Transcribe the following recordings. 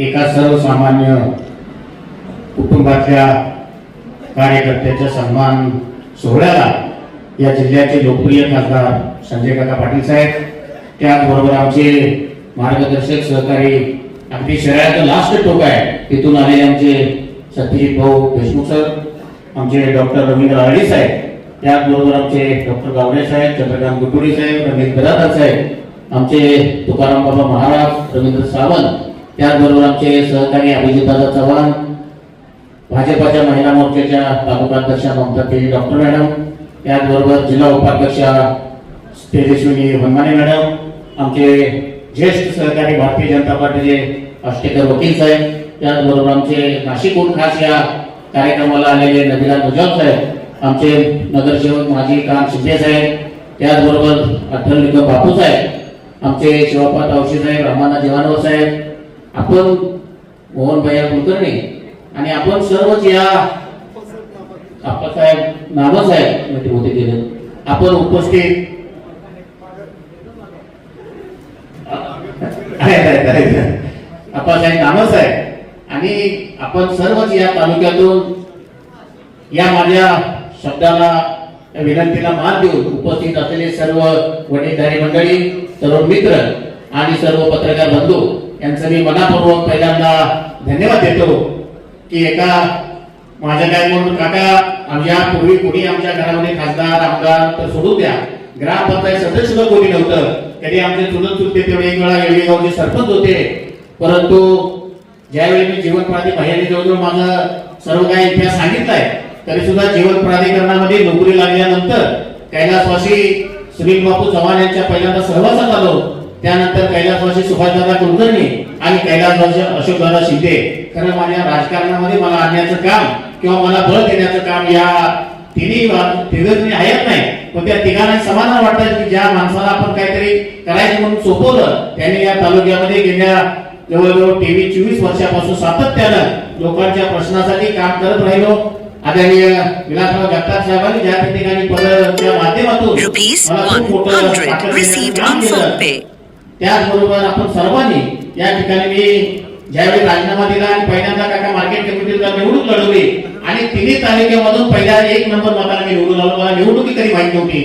एका सर्वसामान्य कुटुंबातल्या कार्यकर्त्याच्या सन्मान सोहळ्याला या जिल्ह्याचे लोकप्रिय खासदार संजय काका पाटील साहेब त्याचबरोबर आमचे मार्गदर्शक सहकारी अगदी शहराचं लास्ट टोक आहे. तिथून आलेले आमचे सत्यजित भाऊ देशमुख सर आमचे डॉक्टर रवींद्र आरडी साहेब त्याचबरोबर आमचे डॉक्टर गावडे साहेब चंद्रकांत गुटुरी साहेब रमेश गदाधर साहेब आमचे तुकाराम बाबा महाराज रवींद्र सावंत त्याचबरोबर आमचे सहकारी अभिजितदादा चव्हाण भाजपाच्या महिला मोर्चाच्या तालुकाध्यक्षा ममता तेली डॉक्टर मॅडम त्याचबरोबर जिल्हा उपाध्यक्षा तेजस्विनी हनुमाने मॅडम आमचे ज्येष्ठ सहकारी भारतीय जनता पार्टीचे अष्टेकर वकील साहेब त्याचबरोबर आमचे नाशिकहून खास या कार्यक्रमाला आलेले नदीला मुजाब साहेब आमचे नगरसेवक माजी काम शिंदे साहेब त्याचबरोबर अठ्ठल बापू साहेब आमचे शिवपात तावशी साहेब रामाना जीवानव साहेब आपण मोहन भैया कुलकर्णी. आणि आपण सर्वच या आप्पासाहेब नानासाहेब म्हणजे होते गेले आपण उपस्थित आहेत, आहेत, आप्पासाहेब नानासाहेब. आणि आपण सर्वच या तालुक्यातून या माझ्या शब्दाला या विनंतीला मान देऊन उपस्थित असलेले सर्व वडीलधारी मंडळी सर्व मित्र आणि सर्व पत्रकार बंधू यांचं मी मनापूर्वक पहिल्यांदा धन्यवाद देतो की एका माझ्या काय म्हणून काका आमच्या पूर्वी कोणी आमच्या घरामध्ये खासदार आमदार तर सोडून द्या. ग्रामपंचायत सदस्य सुद्धा कोणी नव्हतं. कधी आमचे चुलत चुलते तेवढे एक वेळा येळेगावचे सरपंच होते. परंतु ज्यावेळी मी जीवन प्राधी जवळजवळ माझं सर्व काही इतिहास सांगितलाय तरी सुद्धा जीवन प्राधिकरणामध्ये नोकरी लागल्यानंतर कैलासवासी सुनील बापू चव्हाण यांच्या पहिल्यांदा सहवासात आलो. त्यानंतर कैलासवासी सुभाषदादा कुलकर्णी आणि कैलासवासी अशोकदादा शिंदे. खरं माझ्या राजकारणामध्ये मला आणण्याचं काम किंवा मला बळ देण्याचं काम या तिन्ही तिघजणी आहेत नाही. पण त्या तिघांना समाधान वाटतं की ज्या माणसाला आपण काहीतरी करायचं म्हणून सोपवलं त्यांनी या तालुक्यामध्ये गेल्या जवळजवळ तेवीस चोवीस वर्षापासून सातत्यानं लोकांच्या प्रश्नासाठी काम करत राहिलो. आदरणीय विलासराव जगताप साहेबांनी ज्या ठिकाणी पदाच्या माध्यमातून मला खूप मोठं त्याचबरोबर आपण सर्वांनी या ठिकाणी मी ज्यावेळी राजीनामा दिला आणि पहिल्यांदा काका मार्केट कमिटीला निवडून लढवली आणि तिन्ही तालुक्यामधून पहिल्या एक नंबर मताला मी निवडून आलो. मला निवडणुकी कधी माहिती नव्हती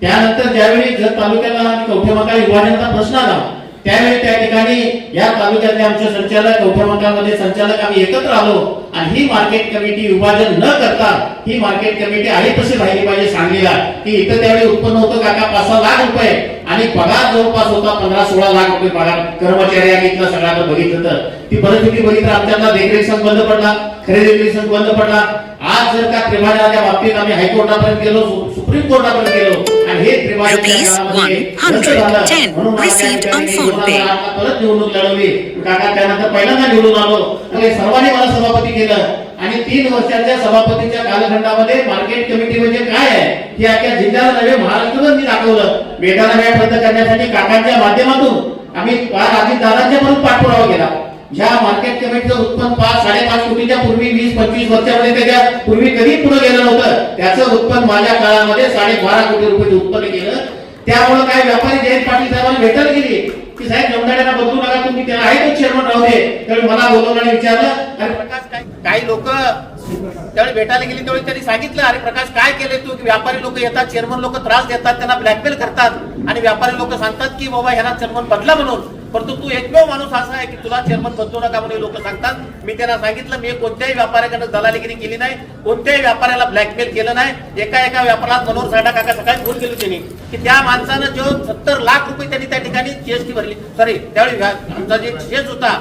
त्यानंतर ज्यावेळी जत तालुक्याला कवठे मका विभाजनाचा प्रश्न आला त्यावेळी त्या ठिकाणी या तालुक्यातले आमचे संचालक कवठे संचालक आम्ही एकत्र आलो. आणि ही मार्केट कमिटी विभाजन न करता ही मार्केट कमिटी आहे तशी राहिली पाहिजे सांगलीला. की इथं त्यावेळी उत्पन्न होतं काका पाच सहा लाख रुपये. आणि पगार जवळपास होता पंधरा सोळा लाख रुपये पगार. कर्मचारी आणि इथलं सगळ्यांना बघितलं तर. ती परिस्थिती बघितलं आमच्याला देखरेख संघ बंद पडला खरेदी संघ बंद पडला. आज जर का त्रिभाजनाच्या बाबतीत आम्ही हायकोर्टापर्यंत गेलो सुप्रीम कोर्टापर्यंत गेलो आणि हे त्रिभाजनाच्या Rupees काळामध्ये 110 रद्द झालं. म्हणून मला त्या received on ठिकाणी phone pay. 2008 ला परत निवडणूक लढवली. काका त्यानंतर पहिल्यांदा निवडून आलो. सर्वांनी मला सभापती केलं. आणि तीन वर्षाच्या सभापतीच्या कालखंडामध्ये मार्केट कमिटी म्हणजे काय आहे? हे अख्या जिल्ह्याला नव्हे महाराष्ट्राला मी दाखवलं. वेगाला वेळ बंद करण्यासाठी काकांच्या माध्यमातून आम्ही आधी दादांच्या म्हणून पाठपुरावा केला. ज्या मार्केट कमिटीचं उत्पन्न पाच साडेपाच कोटीच्या पूर्वी वीस पंचवीस वर्षामध्ये त्याच्या पूर्वी कधी पुढे गेलं नव्हतं. त्याचं उत्पन्न माझ्या काळामध्ये साडेबारा कोटी रुपये उत्पन्न केलं. त्यामुळे काय व्यापारी जयंत पाटील साहेबांना भेटत गेली. की साहेब जमदाड्यांना बदलू नका तुम्ही त्याला आहे तो चेअरमन राहू त्यावेळी मला बोलवलं आणि विचारलं अरे प्रकाश काय काही लोक त्यावेळी भेटायला गेली त्यावेळी त्यांनी सांगितलं अरे प्रकाश काय केले तू? की व्यापारी लोक येतात चेअरमन लोक त्रास देतात त्यांना ब्लॅकमेल करतात. आणि व्यापारी लोक सांगतात की बाबा ह्यांना चेअरमन बदला म्हणून. परंतु तू एकमेव माणूस असा आहे की तुला चेअरमन बदलू नका म्हणून लोक सांगतात. मी त्यांना सांगितलं मी कोणत्याही व्यापाऱ्याकडे दलालीगिरी केली नाही कोणत्याही व्यापाऱ्याला ब्लॅकमेल केलं नाही. एका एका व्यापारात मनोहर साडा काका सकाळी फोन केली त्यांनी की त्या माणसानं जो सत्तर लाख रुपये त्यांनी त्या ठिकाणी जीएसटी भरली. सॉरी त्यावेळी आमचा जे शेज होता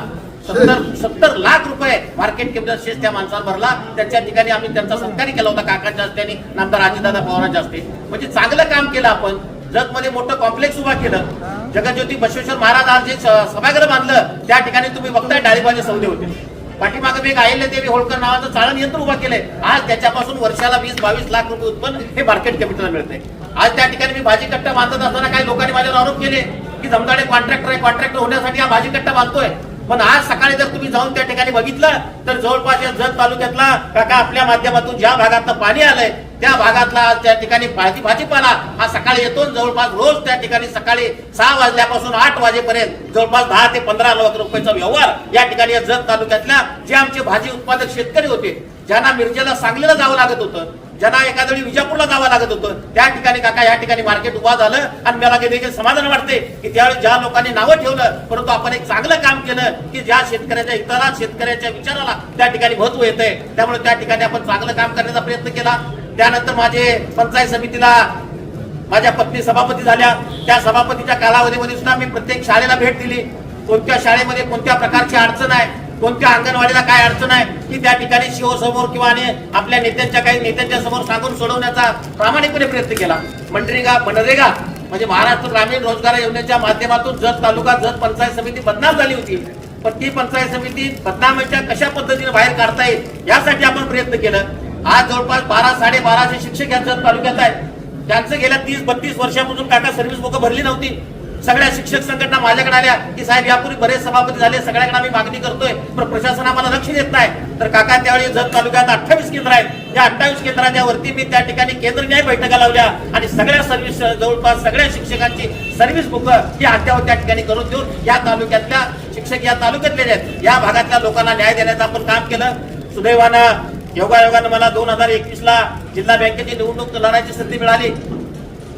सत्तर सत्तर लाख रुपये मार्केट कमिटीचा शेष त्या माणसाला भरला. त्याच्या ठिकाणी आम्ही त्यांचा सत्कारी केला होता काकाच्या हस्त्याने नामदार अजितदादा पवारांच्या हस्ते. म्हणजे चांगलं काम केलं आपण. जगमध्ये मोठं कॉम्प्लेक्स उभा केलं. जगज्योती बसवेश्वर महाराज आज जे सभागृह बांधलं त्या ठिकाणी तुम्ही बघताय डाळीबाजी सौदे होते. पाठीमागे मी एक अहिल्या देवी होळकर नावाचं चाळण यंत्र उभा केलंय. आज त्याच्यापासून वर्षाला वीस बावीस लाख रुपये उत्पन्न हे मार्केट कॅपिटल मिळते आज त्या ठिकाणी मी भाजी कट्टा बांधत असताना काही लोकांनी माझ्यावर आरोप केले की जमदाडे कॉन्ट्रॅक्टर आहे कॉन्ट्रॅक्टर होण्यासाठी हा भाजी कट्टा बांधतोय. पण आज सकाळी जर तुम्ही जाऊन त्या ठिकाणी बघितलं तर जवळपास या जत तालुक्यातला काका आपल्या माध्यमातून ज्या भागात पाणी आलंय त्या भागातला त्या ठिकाणी भाजी भाजीपाला हा सकाळी येतो जवळपास रोज त्या ठिकाणी सकाळी सहा वाजल्यापासून आठ वाजेपर्यंत जवळपास दहा ते पंधरा लाख रुपयाचा व्यवहार या ठिकाणी या जत तालुक्यातल्या जे आमचे भाजी उत्पादक शेतकरी होते ज्यांना मिरजेला सांगलीला जावं लागत होतं ज्यांना एखाद्या वेळी विजापूरला जावं लागत होतं त्या ठिकाणी काका या ठिकाणी मार्केट उभा झालं आणि मला देखील समाधान वाटते की त्यावेळी ज्या लोकांनी नावं ठेवलं परंतु आपण एक चांगलं काम केलं की ज्या शेतकऱ्याच्या हिताला शेतकऱ्याच्या विचाराला त्या ठिकाणी महत्त्व येत आहे त्यामुळे त्या ठिकाणी आपण चांगलं काम करण्याचा प्रयत्न केला. त्यानंतर माझे पंचायत समितीला माझ्या पत्नी सभापती झाल्या. त्या सभापतीच्या कालावधीमध्ये सुद्धा मी प्रत्येक शाळेला भेट दिली. कोणत्या शाळेमध्ये कोणत्या प्रकारची अडचण आहे कोणत्या अंगणवाडीला काय अडचण आहे की त्या ठिकाणी शिवसमोर किंवा आणि आपल्या नेत्यांच्या काही नेत्यांच्या समोर सांगून सोडवण्याचा प्रामाणिकपणे प्रयत्न केला. मनरेगा मनरेगा म्हणजे महाराष्ट्र ग्रामीण रोजगार योजनेच्या माध्यमातून जत तालुका जत पंचायत समिती बदनाम झाली होती. पण ती पंचायत समिती बदनामाच्या कशा पद्धतीने बाहेर काढता येईल यासाठी आपण प्रयत्न केला. आज जवळपास बारा साडे बाराशे शिक्षक या जत तालुक्यात आहेत. त्यांचं गेल्या तीस बत्तीस वर्षापासून काका सर्व्हिस बुक भरली नव्हती. सगळ्या शिक्षक संघटना माझ्याकडे आल्या की साहेब यापूर्वी बरेच सभापती झाले सगळ्याकडे आम्ही मागणी करतोय पण प्रशासन आम्हाला लक्ष देत नाही. तर काका त्यावेळी जत तालुक्यात अठ्ठावीस केंद्र आहेत. या अठ्ठावीस केंद्राच्या वरती मी त्या ठिकाणी केंद्र न्याय बैठका लावल्या आणि सगळ्या सर्व्हिस जवळपास सगळ्या शिक्षकांची सर्व्हिस बुक ही अद्यावत त्या ठिकाणी करून देऊन या तालुक्यातल्या शिक्षक या तालुक्यातले आहेत या भागातल्या लोकांना न्याय देण्याचं आपण काम केलं. सुदैवानं योगायोगानं मला दोन हजार एकवीस ला जिल्हा बँकेची निवडणूक लढायची संधी मिळाली.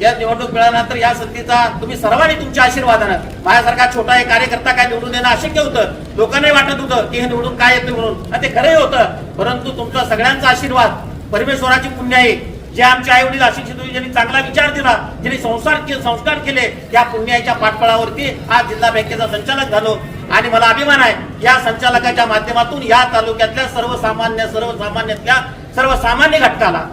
या निवडणूक मिळाल्यानंतर या संधीचा तुम्ही सर्वांनी तुमच्या आशीर्वादानं माझ्यासारखा छोटा एक कार्यकर्ता काय निवडून देणं अशक्य होतं? लोकांनाही वाटत होतं की हे निवडून काय येतं म्हणून. आणि ते खरंही होतं. परंतु तुमचा सगळ्यांचा आशीर्वाद परमेश्वराची पुण्य आहे. जे आमचे आई वडील अशिक्षित ज्यांनी चांगला विचार दिला ज्यांनी संस्कार संस्कार केले त्या पुण्याच्या पाठबळावरती आज जिल्हा बँकेचा संचालक झालो. आणि मला अभिमान आहे या संचालकाच्या माध्यमातून या तालुक्यातल्या सर्वसामान्य सर्वसामान्यातल्या सर्वसामान्य घटकाला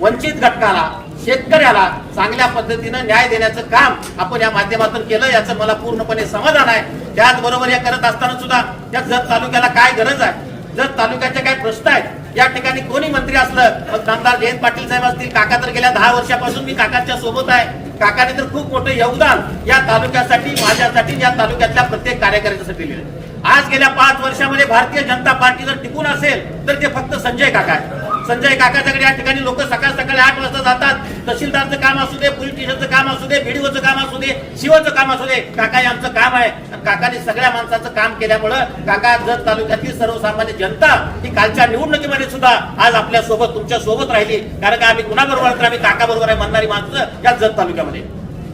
वंचित घटकाला शेतकऱ्याला चांगल्या पद्धतीनं न्याय देण्याचं काम आपण या माध्यमातून केलं याचं मला पूर्णपणे समाधान आहे. त्याचबरोबर हे करत असताना सुद्धा या जत तालुक्याला काय गरज आहे? जत तालुक्याचे काय प्रश्न आहेत? या ठिकाणी कोणी मंत्री असलं मग नामदार जयंत पाटील साहेब असतील काका तर गेल्या दहा वर्षापासून मी काकाच्या सोबत आहे. काकाने तर खूप मोठं योगदान या तालुक्यासाठी माझ्यासाठी या तालुक्यातल्या प्रत्येक कार्यकर्त्यासाठी दिलं आज गेल्या पाच वर्षामध्ये भारतीय जनता पार्टी जर टिकून असेल तर ते फक्त संजय काका संजय संजय काकाच्याकडे या ठिकाणी लोक सकाळ सकाळी आठ वाजता जातात. तहसीलदारचं काम असू दे पोलीस स्टेशनचं काम असू दे बीडीओचं काम असू दे शिवचं काम असू दे काका हे आमचं काम आहे. काकाने सगळ्या माणसाचं काम केल्यामुळं काका जत तालुक्यातील सर्वसामान्य जनता ही कालच्या निवडणुकीमध्ये सुद्धा आज आपल्यासोबत तुमच्यासोबत राहिली. कारण का आम्ही कुणाबरोबर तर आम्ही काका बरोबर आहे म्हणणारी माणसं या जत तालुक्यामध्ये.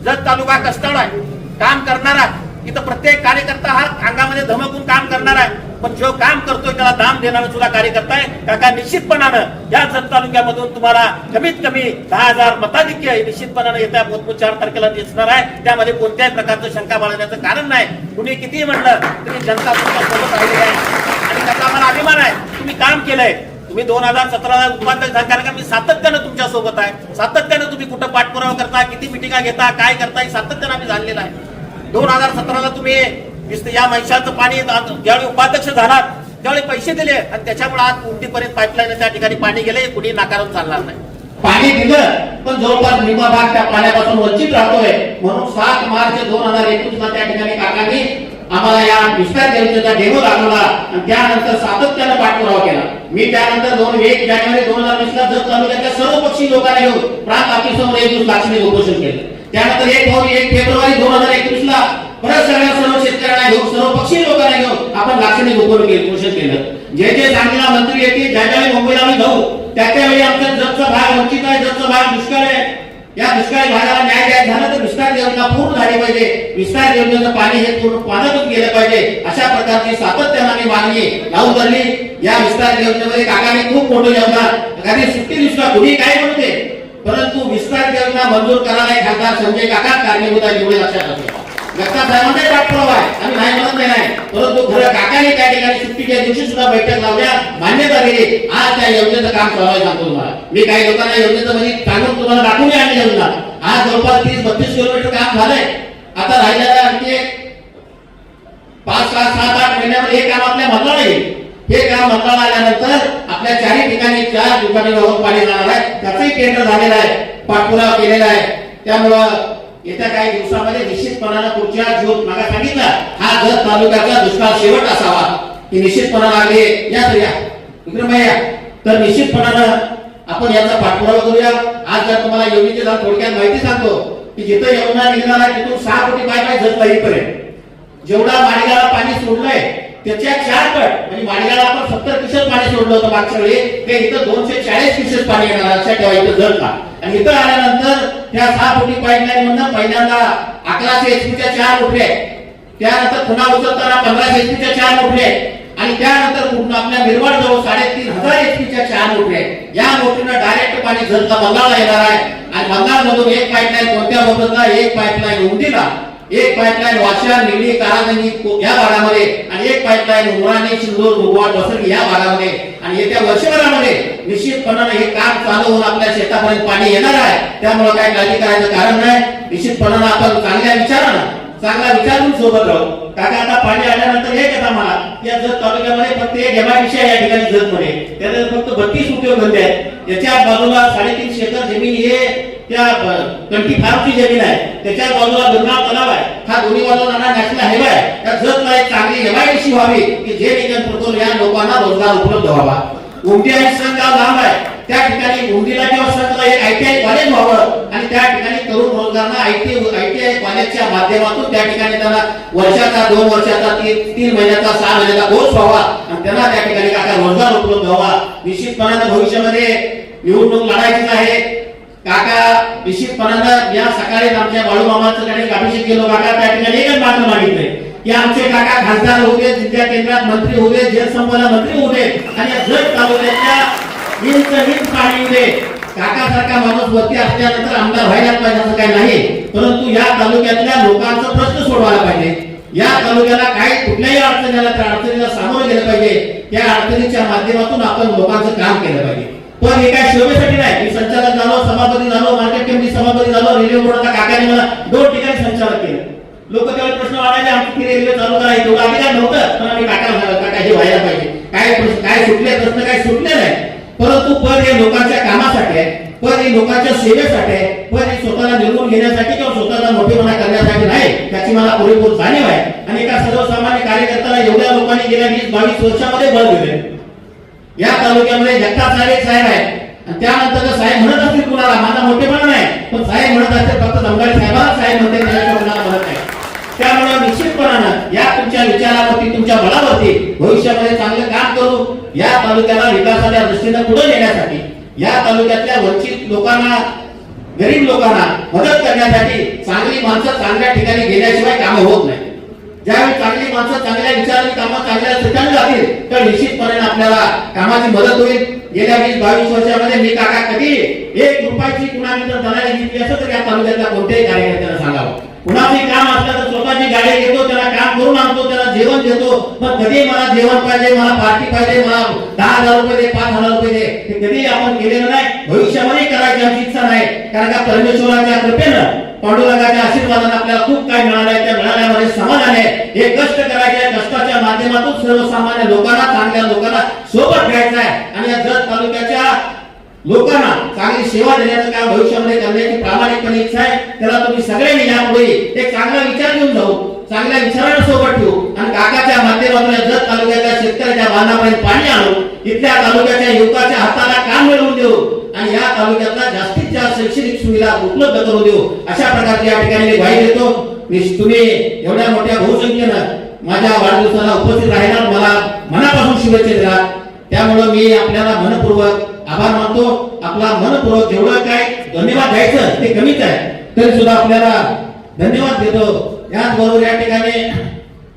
जत तालुका कष्टाळ आहे. काम करणारा इथं प्रत्येक कार्यकर्ता हा अंगामध्ये धमकून काम करणार आहे. पण जो काम करतोय त्याला दाम देणारा सुद्धा कार्यकर्ता आहे. काका निश्चितपणानं या जत तालुक्यामधून तुम्हाला कमीत कमी दहा हजार मताधिक्य निश्चितपणानं येत्या पोतपूर चार तारखेला दिसणार आहे. त्यामध्ये कोणत्याही प्रकारचं शंका बाळगण्याचं कारण नाही. कुणी कितीही म्हणलं तरी जनता तुमच्यासोबत राहिली आहे. आणि त्याचा आम्हाला अभिमान आहे. तुम्ही काम केलंय. तुम्ही दोन हजार सतराला उपाध्यक्ष झाला. कारण का मी सातत्यानं तुमच्यासोबत आहे. सातत्यानं तुम्ही कुठं पाठपुरावा करता किती मिटिंगा घेता काय करता हे सातत्यानं आम्ही झालेलं आहे. दोन हजार सतराला तुम्ही या महिषाचं पाणी ज्यावेळी उपाध्यक्ष झालात त्यावेळी पैसे दिले. आणि त्याच्यामुळे आज कुंडीपर्यंत पाईपलाईन त्या ठिकाणी पाणी गेले कुणी नाकारून चालणार नाही. पाणी दिलं पण जवळपास निम्मा भाग त्या पाण्यापासून वंचित राहतोय. म्हणून सात मार्च दोन हजार एकवीस ला त्या ठिकाणी काकांनी आम्हाला या विस्तार योजनेचा डेमो दाखवला. आणि त्यानंतर सातत्यानं पाठपुरावा केला. मी त्यानंतर दोन एक जानेवारी दोन हजार वीस ला जत तालुक्यातल्या सर्व पक्षी लोकांना येऊन प्रांत ऑफिससमोर एक दिवस लाक्षणिक उपोषण केलं. त्यानंतर एक दोन एक फेब्रुवारी दोन हजार एकवीस ला परत सगळ्या सर्व शेतकऱ्यांना घेऊन सर्व पक्षी लोकांना घेऊन आपण लाक्षणिक उपोषण केलं उपोषण केलं. जे जे चांगला मंत्री येतील ज्या ज्यावेळी मुंबईला आम्ही जाऊ त्या त्यावेळी आमचा जगचा भाग वंचित आहे जगचा भाग दुष्काळ आहे. या दुष्काळी भागाला न्याय द्यायचा झाला तर विस्तार योजना पूर्ण झाली पाहिजे. विस्तार योजनेचं पाणी हे पूर्ण पाण्यातून गेलं पाहिजे. अशा प्रकारची सातत्यानं आम्ही मागणी लावून धरली. या विस्तार योजनेमध्ये काकाने खूप मोठं जेवणार एखादी सुट्टी दुष्काळ कुणी काय म्हणते परंतु विस्तार योजना मंजूर करायला खासदार संजय काका कारणीभूत आहे एवढे लक्षात असते जगताप साहेबांचा पाठपुरावा आहे आम्ही नाही म्हणत नाही नाही. परंतु खरं काकाने त्या ठिकाणी सुट्टीच्या दिवशी सुद्धा बैठक लावल्या. मान्यता दिली. आज त्या योजनेचं काम चालू सांगतो तुम्हाला. मी काही लोकांना योजनेचं म्हणजे सांगून तुम्हाला दाखवून आणली योजना आज जवळपास तीस बत्तीस किलोमीटर काम झालंय. आता राहिलेलं आणखी पाच सात सात आठ महिन्यामध्ये हे काम आपल्या मंत्रालय येईल. हे काम मतदान आल्यानंतर आपल्या चारही ठिकाणी चार दुकाने वाहून पाणी जाणार आहे त्याचंही टेंडर झालेलं आहे. पाठपुरावा केलेला आहे. त्यामुळं येत्या काही दिवसामध्ये निश्चितपणानं पुढच्या जून मागा सांगितलं. हा जत तालुक्याचा दुष्काळ शेवट असावा ही निश्चितपणा लागली या तर या. विक्रमया तर निश्चितपणानं आपण याचा पाठपुरावा करूया. आज जर तुम्हाला योजनेचे जरा थोडक्यात माहिती सांगतो की जिथं यमुना निघणार आहे तिथून सहा कोटी पाय पाय झटला येईपर्यंत जेवढा माडगाला पाणी सोडलंय त्याच्या चार पट म्हणजे माणगाला आपण सत्तर क्युसेस पाणी सोडलं होतं मागच्या वेळी ते इथं दोनशे चाळीस क्युसेस पाणी येणार लक्षात ठेवा इथं जळला आणि इथं आल्यानंतर त्या सहा फुटी पाईपलाईन मधनं पहिल्यांदा अकराशे एचपीच्या चार उठले त्यानंतर पुन्हा उचलताना पंधराशे एचपीच्या चार उठले आणि त्यानंतर पूर्ण आपल्या निर्माण जवळ साडेतीन हजार एचपीच्या चार मोठे या मोठीनं डायरेक्ट पाणी झरता बंगालला येणार आहे. आणि बंगालमधून एक पाईपलाईन कोणत्या बदलला एक पाईपलाईन दिला एक पाईपलाईन वाशा निगडी कारागंजी या भागामध्ये आणि एक पाईपलाईन उमराणी शिंदूर मुगवाड वसंत या भागामध्ये. आणि येत्या वर्षभरामध्ये निश्चितपणाने हे काम चालू होऊन आपल्या शेतापर्यंत पाणी येणार आहे. त्यामुळे काय काळजी करायचं कारण नाही. निश्चितपणानं आपण चांगल्या विचारानं चांगला विचार सोबत राहू. काका आता पाणी आल्यानंतर हे कथा मला या जत तालुक्यामध्ये फक्त एक एमआयडीसी आहे या ठिकाणी जत मध्ये त्याचे फक्त बत्तीस उपयोग धंदे आहेत. याच्या बाजूला साडेतीनशे एकर जमीन हे त्या ट्वेंटी फारची जमीन आहे त्याच्या बाजूला दुर्गाव तलाव आहे. हा दोन्ही बाजूला नॅशनल हायवे आहे. त्या जतला एक चांगली एमआयडीसी व्हावी की जे ठिकाणी प्रतोल या लोकांना रोजगार उपलब्ध व्हावा. उमटी आणि संघ लांब आहे. त्या ठिकाणी उमटीला किंवा संघला एक आयटीआय कॉलेज व्हावं. आणि त्या ठिकाणी तरुण रोजगारांना आयटी आयटीआय कॉलेजच्या माध्यमातून त्या ठिकाणी त्यांना वर्षाचा दोन वर्षाचा तीन तीन महिन्याचा सहा महिन्याचा कोर्स व्हावा. आणि त्यांना त्या ठिकाणी काका रोजगार उपलब्ध व्हावा. निश्चितपणाने भविष्यामध्ये निवडणूक लढायचीच आहे. काका निश्चितपणानं या सकाळी आमच्या बाळूमामाचं ठिकाणी अभिषेक केलो. काका त्या ठिकाणी एकच मात्र मागितलंय. की आमचे काका खासदार होते जिल्हा केंद्रात मंत्री होते जलसंपदा मंत्री होते आणि या जत तालुक्यातल्या हिंच इंच पाणी होते काकासारखा माणूस वरती असल्यानंतर आमदार व्हायला पाहिजे असं काही नाही. परंतु या तालुक्यातल्या लोकांचा प्रश्न सोडवायला पाहिजे. या तालुक्याला काही कुठल्याही अडचणीला त्या अडचणीला सामोरं गेलं पाहिजे. त्या अडचणीच्या माध्यमातून आपण लोकांचं काम केलं पाहिजे. पण हे काय शोभेसाठी नाही. मी संचालक झालो सभापती झालो मार्केट कमिटी सभापती झालो रेल्वे बोर्डाच्या काकाने मला दोन ठिकाणी संचालक केलं. लोक त्यावेळी प्रश्न वाढायचे आमची रेल्वे चालू करायची तेवढं काय नव्हतं पण आम्ही काका म्हणाला काका हे व्हायला पाहिजे. काय प्रश्न काय सुटले प्रश्न काय सुटले नाही. परंतु पण हे लोकांच्या कामासाठी आहे पण हे लोकांच्या सेवेसाठी आहे पण हे स्वतःला निवडून घेण्यासाठी किंवा स्वतःला मोठेपणा करण्यासाठी नाही त्याची मला पुरेपूर जाणीव आहे. आणि एका सर्वसामान्य कार्यकर्त्याला एवढ्या लोकांनी गेल्या वीस बावीस वर्षामध्ये बळ दिले या तालुक्यामध्ये जगताप साहेब साहेब आहे आणि त्यानंतर जर साहेब म्हणत असतील कुणाला? माझा मोठेपणा नाही पण साहेब म्हणत असते फक्त जमगाडी साहेबाला साहेब म्हणते कुणाला म्हणत नाही. त्यामुळे निश्चितपणानं या तुमच्या विचारावरती तुमच्या बळावरती भविष्यामध्ये चांगलं काम करू. या तालुक्याला विकासाच्या दृष्टीनं पुढे नेण्यासाठी या तालुक्यातल्या वंचित लोकांना गरीब लोकांना मदत करण्यासाठी चांगली माणसं चांगल्या ठिकाणी गेल्याशिवाय कामं होत नाही. ज्यावेळी चांगली माणसं चांगल्या विचारांनी कामं चांगल्या ठिकाणी जातील तर निश्चितपणे आपल्याला कामाची मदत होईल. गेल्या वीस बावीस वर्षामध्ये मी काका कधी एक रुपयाची कुणाने जर घेतली असं तर या तालुक्यातल्या कोणत्याही कार्यकर्त्याला सांगावं. कुणाचे काम असलं तर स्वतःची गाडी घेतो त्याला काम करून आणतो त्याला जेवण देतो. पण कधी मला जेवण पाहिजे मला पार्टी पाहिजे मला दहा हजार रुपये दे पाच हजार रुपये दे हे कधी आपण केलेलं नाही. भविष्यामध्ये करायची आमची इच्छा नाही. कारण का परमेश्वराच्या कृपेनं पांडुरंगाच्या आशीर्वादाने आपल्याला खूप काय मिळालं आहे त्या मिळाल्यामध्ये समाधान आहे. हे कष्ट करायचे कष्टाच्या माध्यमातून सर्वसामान्य लोकांना चांगल्या लोकांना सोबत घ्यायचं आहे. आणि या जत तालुक्याच्या लोकांना चांगली सेवा देण्याचं काम भविष्यामध्ये करण्याची प्रामाणिकपणे इच्छा आहे त्याला तुम्ही सगळ्यांनी यापुढे एक चांगला विचार घेऊन जाऊ. चांगल्या विचारांना सोबत ठेवू. आणि काकाच्या माध्यमातून जत तालुक्याच्या शेतकऱ्याच्या बांधापर्यंत पाणी आणू. इथल्या तालुक्याच्या युवकाच्या हातात उपलब्ध करू देऊ अशा प्रकारची या ठिकाणी मी ग्वाही देतो मी तुम्ही एवढ्या मोठ्या बहुसंख्येनं माझ्या वाढदिवसाला उपस्थित राहिला मला मनापासून शुभेच्छा दिला त्यामुळं मी आपल्याला मनपूर्वक आभार मानतो. आपला मनपूर्वक जेवढं काय धन्यवाद द्यायचं ते कमीच आहे. तरी सुद्धा आपल्याला धन्यवाद देतो. याचबरोबर या ठिकाणी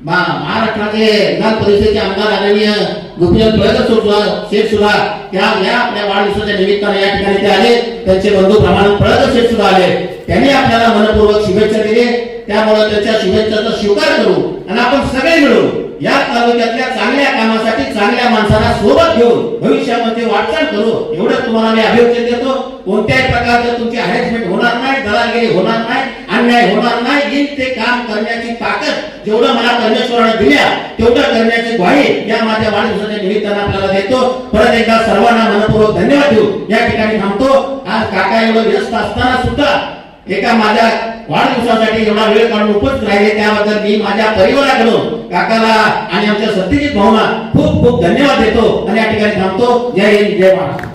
महाराष्ट्राचे विधान परिषदेचे आमदार आदरणीय गोपीचंद पळकर शेठ सुद्धा त्या या आपल्या वाढदिवसाच्या निमित्ताने या ठिकाणी ते आले. त्यांचे बंधू प्रमाण पळकर शेठ सुद्धा आले. त्यांनी आपल्याला मनपूर्वक शुभेच्छा दिले त्यामुळे त्यांच्या शुभेच्छाचा स्वीकार करू आणि आपण सगळे मिळून या तालुक्यातल्या चांगल्या कामासाठी चांगल्या माणसाला सोबत घेऊन भविष्यामध्ये वाटचाल करू. एवढं तुम्हाला मी अभिवचन देतो. कोणत्याही प्रकारचं तुमची हॅरेसमेंट होणार नाही दलालगिरी होणार नाही अन्याय होणार नाही. येईल ते काम करण्याची ताकद जेवढं मला परमेश्वराने दिल्या तेवढं करण्याची ग्वाही या माझ्या वाढदिवसाच्या निमित्तानं आपल्याला देतो. परत एकदा सर्वांना मनपूर्वक धन्यवाद देऊ या ठिकाणी थांबतो. आज काका एवढं व्यस्त असताना सुद्धा एका माझ्या वाढदिवसासाठी एवढा वेळ काढून उपस्थित राहिले त्याबद्दल मी माझ्या परिवाराकडून काकाला आणि आमच्या सत्यजित भाऊना खूप खूप धन्यवाद देतो. आणि या ठिकाणी थांबतो. जय हिंद जय महाराष्ट्र.